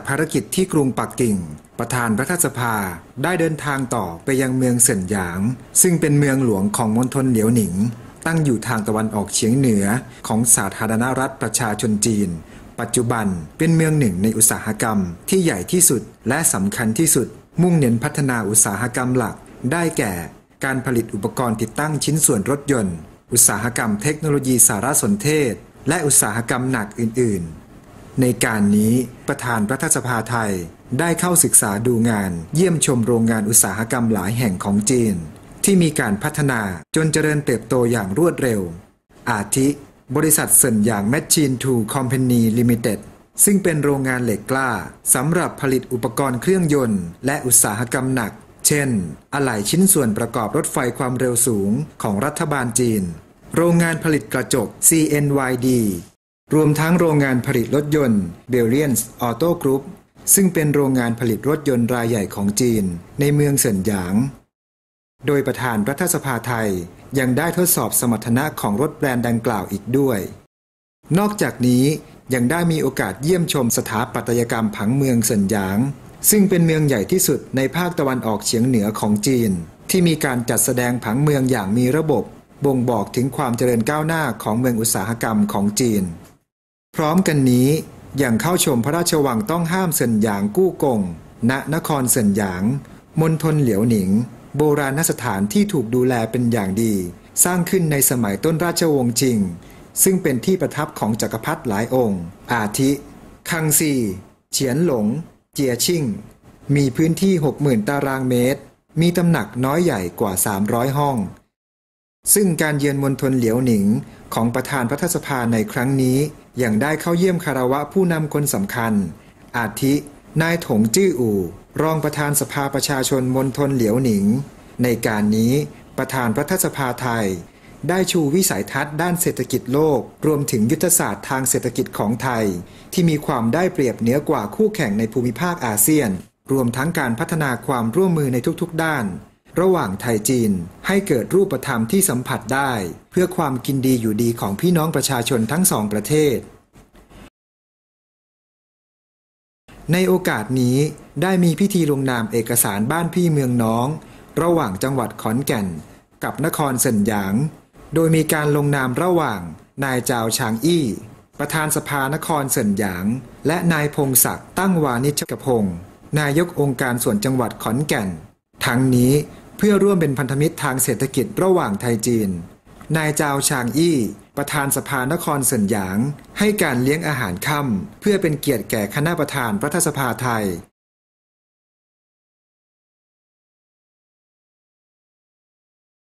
จากภารกิจที่กรุงปักกิ่ง ประธานรัฐสภาได้เดินทางต่อไปยังเมืองเซินหยาง ซึ่งเป็นเมืองหลวงของมณฑลเหลียวหนิง ตั้งอยู่ทางตะวันออกเฉียงเหนือของสาธารณรัฐประชาชนจีน ปัจจุบันเป็นเมืองหนึ่งในอุตสาหกรรมที่ใหญ่ที่สุดและสำคัญที่สุด มุ่งเน้นพัฒนาอุตสาหกรรมหลัก ได้แก่ การผลิตอุปกรณ์ติดตั้งชิ้นส่วนรถยนต์ อุตสาหกรรมเทคโนโลยีสารสนเทศ และอุตสาหกรรมหนักอื่น ๆ ในการนี้ประธานรัฐสภาไทยได้เข้าศึกษาดูงานเยี่ยมชมโรงงานอุตสาหกรรมหลายแห่งของจีน ที่มีการพัฒนาจนเจริญเติบโตอย่างรวดเร็ว อาทิ บริษัทเซินหยางแมชชีนทูคอมพานีลิมิเต็ดซึ่งเป็นโรงงานเหล็กกล้าสำหรับผลิตอุปกรณ์เครื่องยนต์ และอุตสาหกรรมหนัก เช่น อะไหล่ชิ้นส่วนประกอบรถไฟความเร็วสูงของรัฐบาลจีน โรงงานผลิตกระจก CNYD รวมทั้งโรงงานผลิตรถยนต์ b e l l i a n s Auto Group ซึ่งเป็นโรงงานผลิตรถยนต์รายใหญ่ของจีน ในเมืองเซินหยาง โดยประธานรัฐสภาไทยยังได้ทดสอบสมรรถนะของรถแบรนด์ดังกล่าวอีกด้วย นอกจากนี้ยังได้มีโอกาสเยี่ยมชมสถาปัตยกรรมผังเมืองเซินหยาง ซึ่งเป็นเมืองใหญ่ที่สุดในภาคตะวันออกเฉียงเหนือของจีน ที่มีการจัดแสดงผังเมืองอย่างมีระบบ บ่งบอกถึงความเจริญก้าวหน้าของเมืองอุตสาหกรรมของจีน ร้อมกันนี้ยังเข้าชมพระราชวังต้องห้ามเซินหยางกู้กง ณนครเซินหยาง มณฑลเหลียวหนิง โบราณสถานที่ถูกดูแลเป็นอย่างดี สร้างขึ้นในสมัยต้นราชวงศ์จิง ซึ่งเป็นที่ประทับของจักรพรรดิหลายองค์ อาทิ คังซี เฉียนหลง เจียชิ่ง มีพื้นที่ 60,000 ตารางเมตร มีตำหนักน้อยใหญ่กว่า 300 ห้อง ซึ่งการเยือนมณฑลเหลียวหนิงของประธานรัฐสภาในครั้งนี้ ยังได้เข้าเยี่ยมคารวะผู้นำคนสำคัญ อาทิ นายถงจื้ออู่ รองประธานสภาประชาชนมณฑลเหลียวหนิง ในการนี้ประธานรัฐสภาไทย ได้ชูวิสัยทัศน์ด้านเศรษฐกิจโลก รวมถึงยุทธศาสตร์ทางเศรษฐกิจของไทย ที่มีความได้เปรียบเหนือกว่าคู่แข่งในภูมิภาคอาเซียน รวมทั้งการพัฒนาความร่วมมือในทุกๆด้าน ระหว่างไทยจีนให้เกิดรูปธรรมที่สัมผัสได้ เพื่อความกินดีอยู่ดีของพี่น้องประชาชนทั้งสองประเทศ ในโอกาสนี้ได้มีพิธีลงนามเอกสารบ้านพี่เมืองน้อง ระหว่างจังหวัดขอนแก่น กับนครเซินหยาง โดยมีการลงนามระหว่างนายจาวชางอี้ ประธานสภานครเซินหยาง และนายพงศักดิ์ตั้งวานิชกพงศ์นายกองค์การส่วนจังหวัดขอนแก่น ทั้งนี้ เพื่อร่วมเป็นพันธมิตรทางเศรษฐกิจระหว่างไทยจีน นายจาวชางอี้ ประธานสภานครเซินหยาง ให้การเลี้ยงอาหารค่ำเพื่อเป็นเกียรติแก่คณะประธานรัฐสภาไทย